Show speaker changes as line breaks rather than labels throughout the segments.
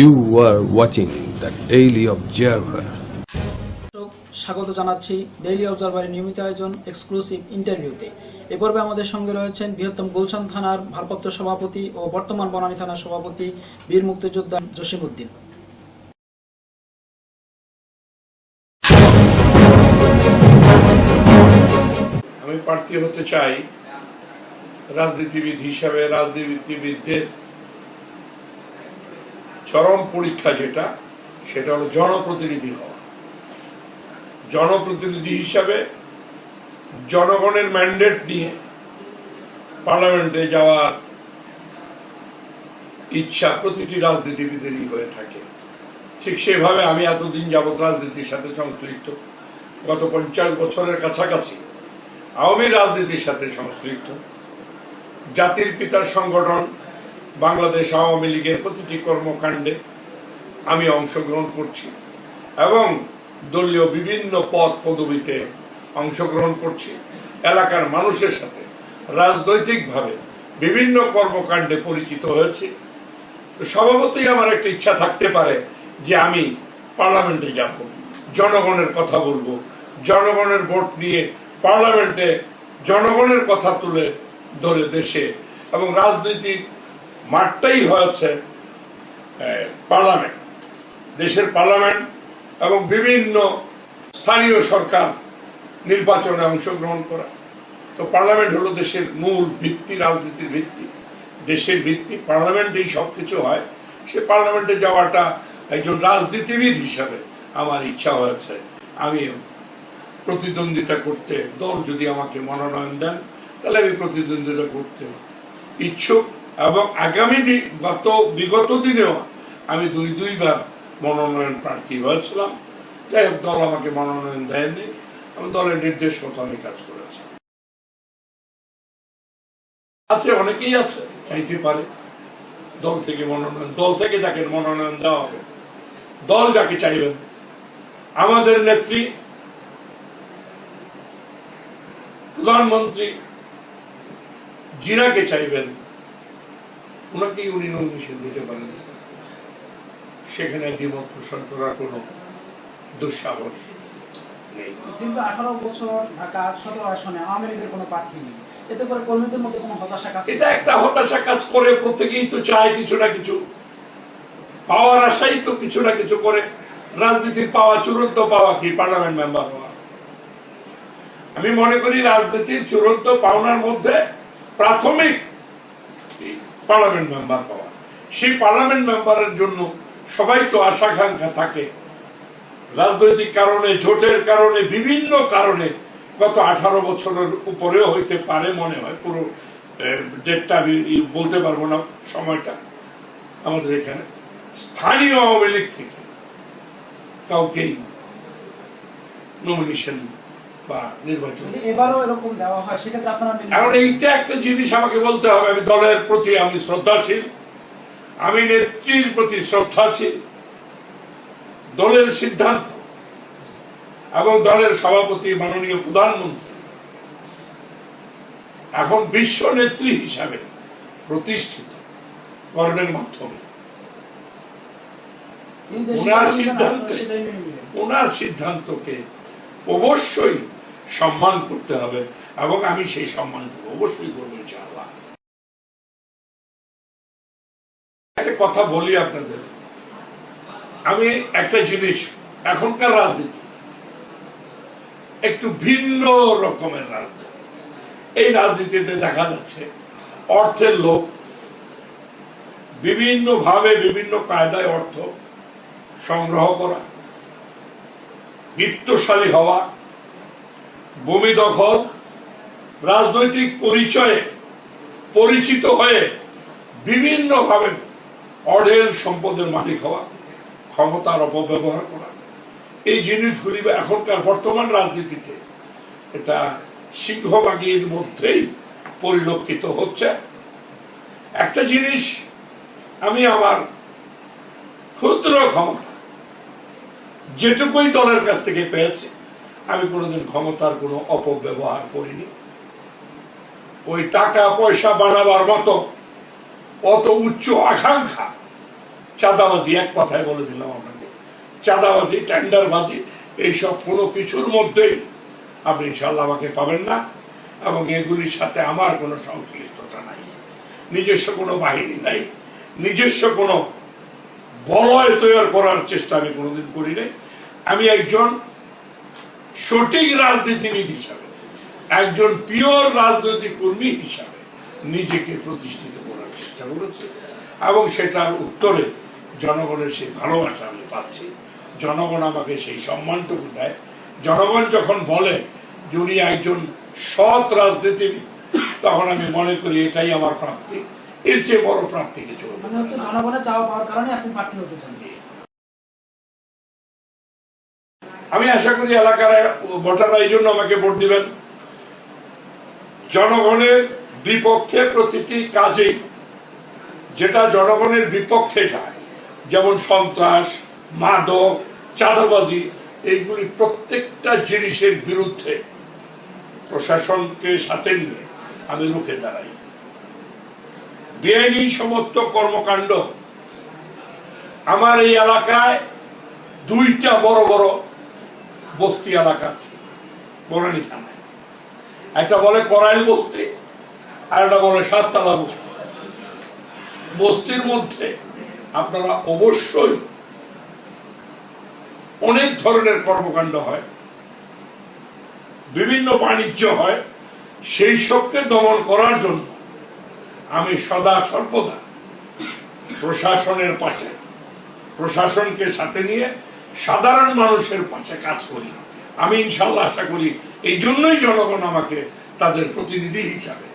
You were watching the Daily Observer.
দর্শক, স্বাগত জানাচ্ছি ডেইলি অবজারভারের নিয়মিত আয়োজন এক্সক্লুসিভ ইন্টারভিউতে এ পর্বে আমাদের সঙ্গে রয়েছেন বৃহত্তম গুলশান থানার ভারপ্রাপ্ত সভাপতি ও বর্তমান বনানী থানার সভাপতি বীর মুক্তিযোদ্ধা জসিম উদ্দিন
আমি প্রার্থী হতে চাই রাজনীতিবিদ হিসাবে রাজনীতিবিদদের চরম পরীক্ষা যেটা, সেটা হলো জনপ্রতিনিধি হওয়া। জনপ্রতিনিধি হিসাবে জনগণের ম্যান্ডেট নিয়ে পার্লামেন্টে যাওয়ার ইচ্ছা প্রতিটি রাজনীতিবিদেরই হয়ে থাকে। ঠিক সেভাবে আমি এতদিন যাবৎ রাজনীতির সাথে সংশ্লিষ্ট, গত পঞ্চাশ বছরের কাছাকাছি আওয়ামী রাজনীতির সাথে সংশ্লিষ্ট। জাতির পিতার সংগঠন বাংলাদেশ আওয়ামী লীগের প্রতিটি কর্মকাণ্ডে আমি অংশগ্রহণ করছি এবং দলীয় বিভিন্ন পদ পদবিতে অংশগ্রহণ করছি। এলাকার মানুষের সাথে রাজনৈতিকভাবে বিভিন্ন কর্মকাণ্ডে পরিচিত হয়েছি। তো স্বভাবতই আমার একটা ইচ্ছা থাকতে পারে যে আমি পার্লামেন্টে যাব, জনগণের কথা বলব, জনগণের ভোট নিয়ে পার্লামেন্টে জনগণের কথা তুলে ধরে দেশে এবং রাজনৈতিক মাঠটাই হয়েছে পার্লামেন্ট। দেশের পার্লামেন্ট এবং বিভিন্ন স্থানীয় সরকার নির্বাচনে অংশগ্রহণ করা। তো পার্লামেন্ট হলো দেশের মূল ভিত্তি, রাজনীতির ভিত্তি। দেশের ভিত্তি, পার্লামেন্টেই সব কিছু হয়। সে পার্লামেন্টে যাওয়াটা একজন রাজনীতিবিদ হিসাবে আমার ইচ্ছা হয়েছে। আমি প্রতিদ্বন্দ্বিতা করতে, দল যদি আমাকে মনোনয়ন দেন, তাহলে আমি প্রতিদ্বন্দ্বিতা করতে ইচ্ছুক। এবং আগামী দিন, গত, বিগত দিনেও আমি দুই, দুইবার মনোনয়ন প্রার্থী হয়েছিলাম। যাই হোক, দল আমাকে মনোনয়ন দেয়নি। আমি দলের নির্দেশ মতো আমি কাজ করেছি। আছে, অনেকেই আছে চাইতে পারে। দল থেকে মনোনয়ন, দল থেকে যাকে মনোনয়ন দেওয়া হবে, দল যাকে চাইবেন। আমাদের নেত্রী, প্রধানমন্ত্রী জিনাকে চাইবেন। ওনাকেই উনি নমিনেশন দিতে পারেন। সেখানে দ্বিমত পোষণ করার কোনো দুঃসাহস নেই।
দীর্ঘ আঠারো বছর ঢাকা সদর আসনে আওয়ামী লীগের কোনো প্রার্থী নেই। এতে করে কর্মীদের মধ্যে কোনো হতাশা কাজ
এটা একটা হতাশা কাজ করে প্রত্যেকেই তো চায় কিছু না কিছু। পাওয়ার আশাই তো কিছু না কিছু করে। রাজনীতির পাওয়া চূড়ান্ত পাওয়া কি? পার্লামেন্ট মেম্বার হওয়া। আমি মনে করি রাজনীতির চূড়ান্ত পাওনার মধ্যে প্রাথমিক পার্লামেন্ট মেম্বার পাওয়া। সেই পার্লামেন্ট মেম্বারের জন্য সবাই তো আশাকাঙ্ক্ষা থাকে। রাজনৈতিক কারণে, জোটের কারণে, বিভিন্ন কারণে গত আঠারো বছরের উপরেও হইতে পারে মনে হয়, পুরো ডেটটা আমি বলতে পারব না, সময়টা আমাদের এখানে। স্থানীয় আওয়ামী লীগ থেকে কাউকেই নমিনেশন বা নির্বাচন
এবারও এরকম দেওয়া হয় সেক্ষেত্রে আপনারা
এখন এইটা একটা জিনিস আমাকে বলতে হবে আমি দলের প্রতি আমি শ্রদ্ধাশীল আমি নেত্রীর প্রতি শ্রদ্ধাশীল। দলের সিদ্ধান্ত এবং দলের সভাপতি মাননীয় প্রধানমন্ত্রী এখন বিশ্ব নেত্রী হিসাবে প্রতিষ্ঠিত কর্মের মাধ্যমে। ওনার
সিদ্ধান্তে-
ওনার সিদ্ধান্তকে অবশ্যই সম্মান করতে হবে এবং আমি সেই সম্মান অবশ্যই করব, ইনশাআল্লাহ। একটা কথা বলি আপনাদের। আমি একটা জিনিস, এখনকার রাজনীতি একটু ভিন্ন রকমের রাজনীতি। এই রাজনীতিতে দেখা যাচ্ছে, অর্থের লোক বিভিন্ন ভাবে বিভিন্ন কায়দায় অর্থ সংগ্রহ করা, বিত্তশালী হওয়া ভূমি দখল, রাজনৈতিক পরিচয়ে পরিচিত হয়ে বিভিন্নভাবে অঢেল সম্পদের মালিক হওয়া, ক্ষমতার অপব্যবহার করা। এই জিনিসগুলি এখনকার বর্তমান রাজনীতিতে এটা সিংহবাগীর মধ্যেই পরিলক্ষিত হচ্ছে। একটা জিনিস, আমি আমার ক্ষুদ্র ক্ষমতা যেটুকুই দলের কাছ থেকে পেয়েছি আমি কোনোদিন ক্ষমতার কোনো অপব্যবহার করিনি। ওই টাকা পয়সা বাড়াবার মতো অত উচ্চ আকাঙ্ক্ষা। চাঁদাবাজি, এক কথায় বলে দিলাম আপনাকে। চাঁদাবাজি, টেন্ডারবাজি, এইসব কোনো কিছুর মধ্যেই আপনি ইনশাল্লাহ আমাকে পাবেন না এবং এগুলির সাথে আমার কোনো সংশ্লিষ্টতা নাই। নিজস্ব কোনো বাহিনী নাই। নিজস্ব কোনো বলয় তৈরি করার চেষ্টা আমি কোনোদিন করি নাই। আমি একজন সঠিক রাজনীতিবিদ হিসাবে, একজন পিওর রাজনৈতিক কর্মী হিসাবে নিজেকে প্রতিষ্ঠিত করার চেষ্টা করেছে। এবং সেটার উত্তরে জনগণের সেই ভালোবাসা আমি পাচ্ছি। জনগণ আমাকে সেই সম্মানটুকু দেয়। জনগণ যখন বলে যে উনি একজন সৎ রাজনীতিবিদ, তখন আমি মনে করি এটাই আমার প্রাপ্তি। এর চেয়ে বড় প্রাপ্তি কিছু
জনগণের চাওয়া পাওয়ার কারণে আপনি প্রার্থী হতে চান।
আমি আশা করি এলাকার ভোটাররা এই জন্য আমাকে ভোট দিবেন। জনগণের বিপক্ষে প্রতিটি কাজেই যেটা জনগণের বিপক্ষে যায়, যেমন সন্ত্রাস, মাদক, চাঁদাবাজি, এইগুলি প্রত্যেকটা জিনিসের বিরুদ্ধে প্রশাসনকে সাথে নিয়ে আমি রুখে দাঁড়াই। বেআইনি সমস্ত কর্মকাণ্ড আমার এই এলাকায় দুইটা বড় বড় বস্তি এলাকা আছে বনানী থানায়। একটা বলে করাইল বস্তি, আর একটা বলে সাততলা বস্তি। বস্তির মধ্যে আপনারা অবশ্যই অনেক ধরনের কর্মকাণ্ড হয়, বিভিন্ন বাণিজ্য হয়, সেই সবকে দমন করার জন্য আমি সদা সর্বদা প্রশাসনের পাশে, প্রশাসনকে সাথে নিয়ে সাধারণ মানুষের পাশে কাজ করি। আমি ইনশাল্লাহ আশা করি এই জন্যই জনগণ আমাকে তাদের প্রতিনিধি হিসাবে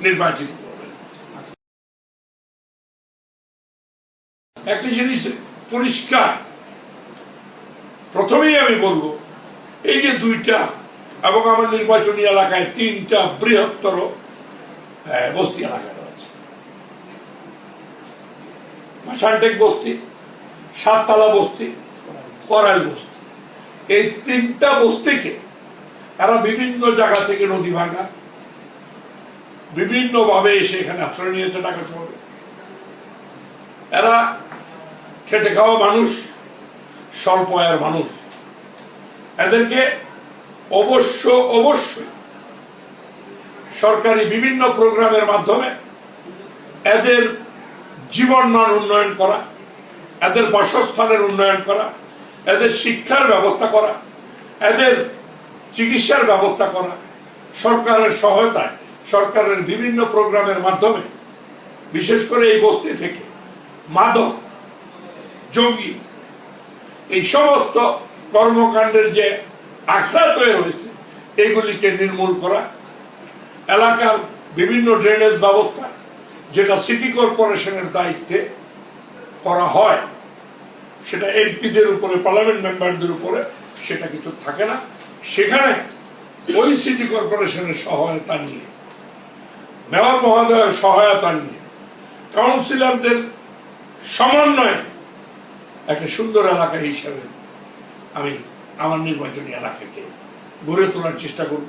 নির্বাচিত করবে। একটা জিনিস পরিষ্কার। প্রথমেই আমি বলব এই যে দুইটা এবং আমার নির্বাচনী এলাকায় তিনটা বৃহত্তর আহ, বস্তি এলাকা রয়েছে। বস্তি সাততলা বস্তি, করাইল বস্তি। এই তিনটা বস্তিকে এরা বিভিন্ন জায়গা থেকে নদী ভাঙা বিভিন্ন ভাবে এসে এখানে আশ্রয় নিয়েছে টাকা শহরে। এরা খেটে খাওয়া মানুষ, স্বল্প আয়ের মানুষ। এদেরকে অবশ্য, অবশ্যই সরকারি বিভিন্ন প্রোগ্রামের মাধ্যমে এদের জীবন মান উন্নয়ন করা এদের বাসস্থানের উন্নয়ন করা, এদের শিক্ষার ব্যবস্থা করা, এদের চিকিৎসার ব্যবস্থা করা, সরকারের সহায়তায়, সরকারের বিভিন্ন প্রোগ্রামের মাধ্যমে, বিশেষ করে এই বস্তি থেকে মাদক, জঙ্গি, এই সমস্ত কর্মকাণ্ডের যে আখড়া তৈরি হয়েছে, এগুলিকে নির্মূল করা, এলাকার বিভিন্ন ড্রেনেজ ব্যবস্থা, যেটা সিটি কর্পোরেশনের দায়িত্বে করা হয়। সেটা এমপিদের উপরে পার্লামেন্ট মেম্বারদের উপরে, সেটা কিছু থাকে না। সেখানে ওই সিটি কর্পোরেশনের সহায়তা নিয়ে, মেয়র মহোদয়ের সহায়তা নিয়ে কাউন্সিলরদের সমন্বয়ে একটা সুন্দর এলাকা হিসাবে আমি আমার নির্বাচনী এলাকাকে গড়ে তোলার চেষ্টা করব।